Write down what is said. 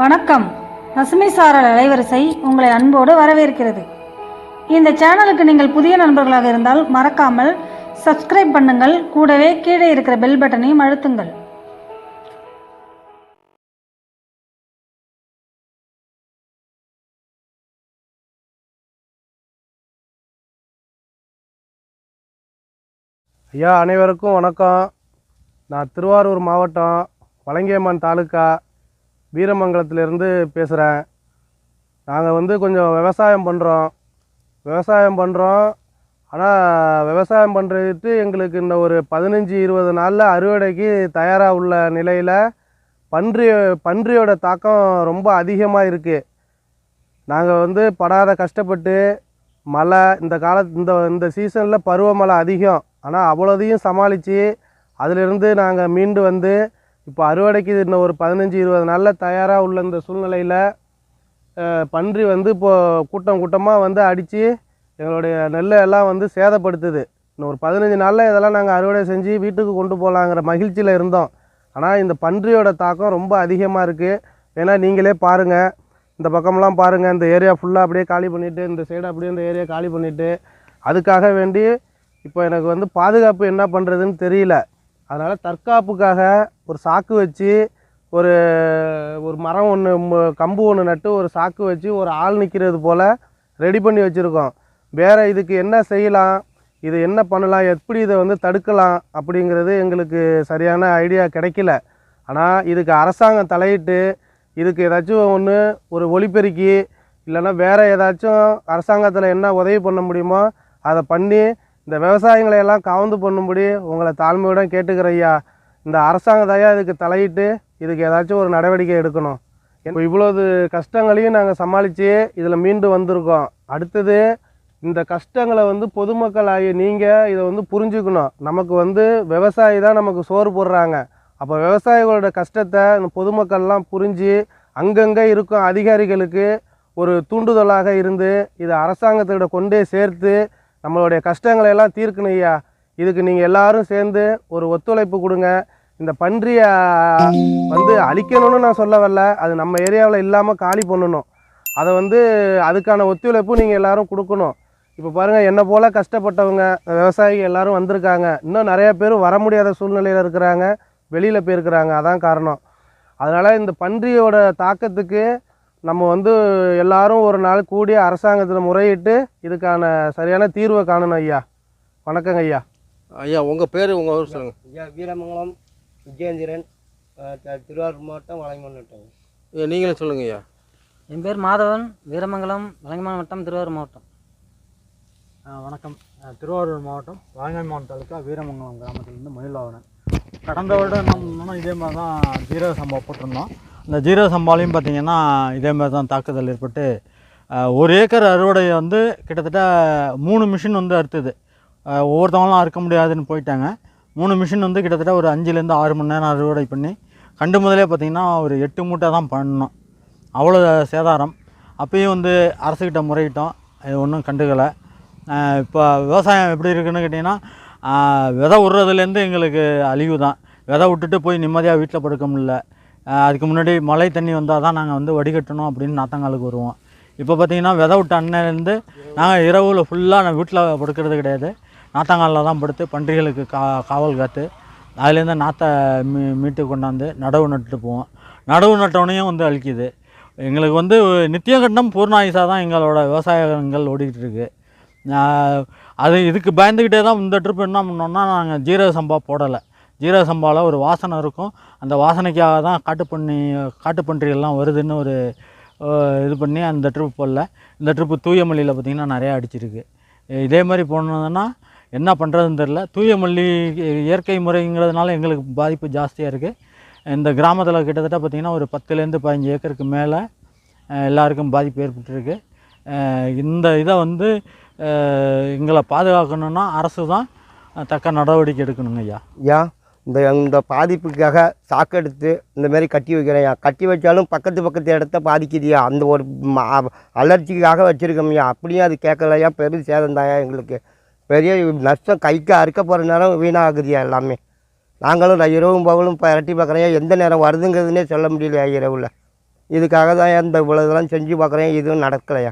வணக்கம். பசுமை சாரல் அலைவரிசை உங்களை அன்போடு வரவேற்கிறது. இந்த சேனலுக்கு நீங்கள் புதிய நண்பர்களாக இருந்தால் மறக்காமல் சப்ஸ்கிரைப் பண்ணுங்கள். கூடவே கீழே இருக்கிற பெல் பட்டனையும் அழுத்துங்கள். ஐயா அனைவருக்கும் வணக்கம். நான் திருவாரூர் மாவட்டம் வலங்கையம்மன் தாலுக்கா வீரமங்கலத்திலேருந்து பேசுகிறேன் நாங்கள் வந்து கொஞ்சம் விவசாயம் பண்ணுறோம் விவசாயம் பண்ணுறோம் ஆனால் விவசாயம் பண்ணுறதுக்கு எங்களுக்கு இந்த ஒரு பதினஞ்சு இருபது நாளில் அறுவடைக்கு தயாராக உள்ள நிலையில் பன்றி பன்றியோட தாக்கம் ரொம்ப அதிகமாக இருக்குது நாங்கள் வந்து படாத கஷ்டப்பட்டு மழை இந்த கால இந்த இந்த சீசனில் பருவமழை அதிகம். ஆனால் அவ்வளோதையும் சமாளித்து அதிலிருந்து நாங்கள் மீண்டு வந்து இப்போ அறுவடைக்கு இன்னும் ஒரு பதினஞ்சு இருபது நாளில் தயாராக உள்ள இந்த சூழ்நிலையில் பன்றி வந்து இப்போது கூட்டம் கூட்டமாக வந்து அடித்து எங்களுடைய நெல்லை எல்லாம் வந்து சேதப்படுத்துது. இன்னும் ஒரு பதினஞ்சு நாளில் இதெல்லாம் நாங்கள் அறுவடை செஞ்சு வீட்டுக்கு கொண்டு போகலாங்கிற மகிழ்ச்சியில் இருந்தோம். ஆனால் இந்த பன்றியோட தாக்கம் ரொம்ப அதிகமாக இருக்குது ஏன்னா நீங்களே பாருங்கள் இந்த பக்கம்லாம் பாருங்கள் இந்த ஏரியா ஃபுல்லாக அப்படியே காலி பண்ணிவிட்டு இந்த சைடு அப்படியே இந்த ஏரியா காலி பண்ணிவிட்டு அதுக்காக வேண்டி இப்போ எனக்கு வந்து பாதுகாப்பு என்ன பண்ணுறதுன்னு தெரியல. அதனால் தற்காப்புக்காக ஒரு சாக்கு வச்சு ஒரு ஒரு மரம் ஒன்று கம்பு ஒன்று நட்டு ஒரு சாக்கு வச்சு ஒரு ஆள் நிற்கிறது போல் ரெடி பண்ணி வச்சுருக்கோம். வேறு இதுக்கு என்ன செய்யலாம்? இது என்ன பண்ணலாம்? எப்படி இதை வந்து தடுக்கலாம்? அப்படிங்கிறது எங்களுக்கு சரியான ஐடியா கிடைக்கல. ஆனால் இதுக்கு அரசாங்கம் தலையிட்டு இதுக்கு ஏதாச்சும் ஒன்று ஒரு ஒளிப்பெருக்கி இல்லைன்னா வேறு ஏதாச்சும் அரசாங்கத்தில் என்ன உதவி பண்ண முடியுமோ அதை பண்ணி இந்த விவசாயிகளை எல்லாம் கவர்ந்து பண்ணும்படி உங்களை தாழ்மையுடன் கேட்டுக்கிற ஐயா இந்த அரசாங்கம் தயா இதுக்கு தலையிட்டு இதுக்கு ஏதாச்சும் ஒரு நடவடிக்கை எடுக்கணும். இப்போ இவ்வளோது கஷ்டங்களையும் நாங்கள் சமாளித்து இதில் மீண்டு வந்திருக்கோம். அடுத்தது இந்த கஷ்டங்களை வந்து பொதுமக்கள் ஆகிய நீங்கள் இதை வந்து புரிஞ்சுக்கணும். நமக்கு வந்து விவசாயி தான் நமக்கு சோறு போடுறாங்க. அப்போ விவசாயிகளோட கஷ்டத்தை இந்த பொதுமக்கள்லாம் புரிஞ்சு அங்கங்கே இருக்கும் அதிகாரிகளுக்கு ஒரு தூண்டுதலாக இருந்து இதை அரசாங்கத்தோட கொண்டே சேர்த்து நம்மளுடைய கஷ்டங்களை எல்லாம் தீர்க்கணும் ஐயா. இதுக்கு நீங்கள் எல்லாரும் சேர்ந்து ஒரு ஒத்துழைப்பு கொடுங்க. இந்த பன்றியை வந்து அழிக்கணும்னு நான் சொல்ல வரல. அது நம்ம ஏரியாவில் இல்லாமல் காலி பண்ணணும். அதை வந்து அதுக்கான ஒத்துழைப்பும் நீங்கள் எல்லோரும் கொடுக்கணும். இப்போ பாருங்கள் என்னை போல் கஷ்டப்பட்டவங்க விவசாயிகள் எல்லாரும் வந்திருக்காங்க. இன்னும் நிறையா பேர் வர முடியாத சூழ்நிலையில் இருக்கிறாங்க. வெளியில் போயிருக்கிறாங்க. அதான் காரணம். அதனால் இந்த பன்றியோட தாக்கத்துக்கு நம்ம வந்து எல்லாரும் ஒரு நாள் கூடி அரசாங்கத்தில் முறையிட்டு இதுக்கான சரியான தீர்வை காணணும் ஐயா. வணக்கங்க ஐயா. ஐயா உங்கள் பேர் உங்கள் ஊர் சொல்லுங்கள் ஐயா வீரமங்கலம் விஜயேந்திரன் திருவாரூர் மாவட்டம் வளைமன் வட்டம். ஐயா நீங்களும் சொல்லுங்கள் ஐயா. என் பேர் மாதவன் வீரமங்கலம் வலங்கமான வட்டம் திருவாரூர் மாவட்டம். ஆ, வணக்கம். திருவாரூர் மாவட்டம் வாங்கம்மான் தாலுக்கா வீரமங்கலம் கிராமத்திலேருந்து மயிலாவணன். கடந்த வருடம் என்ன பண்ணோம்னா இதே மாதிரி தான் ஜீரக சம்பா போட்டிருந்தோம். இந்த ஜீரோ சம்பாலையும் பார்த்திங்கன்னா இதே மாதிரி தான் தாக்குதல் ஏற்பட்டு ஒரு ஏக்கர் அறுவடை வந்து கிட்டத்தட்ட மூணு மிஷின் வந்து அறுத்துது. ஒவ்வொருத்தவங்களும் அறுக்க முடியாதுன்னு போயிட்டாங்க. மூணு மிஷின் வந்து கிட்டத்தட்ட ஒரு அஞ்சுலேருந்து ஆறு மணி நேரம் அறுவடை பண்ணி கண்டு முதலே பார்த்திங்கன்னா ஒரு எட்டு மூட்டை தான் பண்ணோம் அவ்வளோ சேதாரம். அப்பயும் வந்து அரசுக்கிட்ட முறையிட்டோம். இது ஒன்றும் கண்டுக்கலை. இப்போ விவசாயம் எப்படி இருக்குன்னு கேட்டிங்கன்னா விதை விட்றதுலேருந்து எங்களுக்கு அழிவு தான். விதை விட்டுட்டு போய் நிம்மதியாக வீட்டில் படுக்க முடியல. அதுக்கு முன்னாடி மழை தண்ணி வந்தால் தான் நாங்கள் வந்து வடிகட்டணும் அப்படின்னு நாத்தங்காலுக்கு வருவோம். இப்போ பார்த்தீங்கன்னா விதை விட்ட அன்னையிலேருந்து நாங்கள் இரவில் ஃபுல்லாக நான் வீட்டில் படுக்கிறது கிடையாது. நாத்தங்காலில் தான் படுத்து பன்றிகளுக்கு கா காவல் காத்து அதுலேருந்து நாற்றை மீ மீட்டு கொண்டாந்து நடவு நட்டுட்டு போவோம். நடவு நட்டவனையும் வந்து அழிக்குது. எங்களுக்கு வந்து நித்திய கட்டம் பூர்ணாயுசாக தான் எங்களோட விவசாயங்கள் ஓடிக்கிட்டு இருக்குது அது இதுக்கு பயந்துக்கிட்டே தான் இந்த ட்ரிப் என்ன பண்ணோம்னா நாங்கள் ஜீரக சம்பா போடலை. ஜீரக சம்பாவில் ஒரு வாசனை இருக்கும். அந்த வாசனைக்காக தான் காட்டுப்பண்ணி காட்டுப்பன்றிகள்லாம் வருதுன்னு ஒரு இது பண்ணி அந்த ட்ரிப் போடல. இந்த ட்ரிப்பு தூயமல்லியில் பார்த்திங்கன்னா நிறையா அடிச்சிருக்கு. இதே மாதிரி போனதுன்னா என்ன பண்ணுறதுன்னு தெரில தூயமல்லி இயற்கை முறைங்கிறதுனால எங்களுக்கு பாதிப்பு ஜாஸ்தியாக இருக்குது இந்த கிராமத்தில் கிட்டத்தட்ட பார்த்திங்கன்னா ஒரு பத்துலேருந்து பதினஞ்சு ஏக்கருக்கு மேலே எல்லாருக்கும் பாதிப்பு ஏற்பட்டுருக்கு. இந்த இதை வந்து எங்களை பாதுகாக்கணுன்னா அரசு தான் தக்க நடவடிக்கை எடுக்கணுங்க ஐயா. ஐயா இந்த இந்த பாதிப்புக்காக சாக்கெடுத்து இந்த மாதிரி கட்டி வைக்கிறேன். ஐயா கட்டி வச்சாலும் பக்கத்து பக்கத்து இடத்த பாதிக்குதுயா? அந்த ஒரு அலர்ச்சிக்காக அலர்ஜிக்காக வச்சுருக்கோம்யா. அப்படியும் அது கேட்கலையா? பெரும் சேதம் எங்களுக்கு. பெரிய நஷ்டம் கைக்கு அறுக்க போகிற நேரம் வீணாகுதுயா எல்லாமே. நாங்களும் இரவும் பகலும் இப்போ இரட்டி பார்க்குறேன். எந்த நேரம் வருதுங்கிறதுனே சொல்ல முடியலையா இரவில்? இதுக்காக தான் இந்த இவ்வளோ இதெல்லாம் செஞ்சு பார்க்குறேன். எதுவும் நடக்கலையா?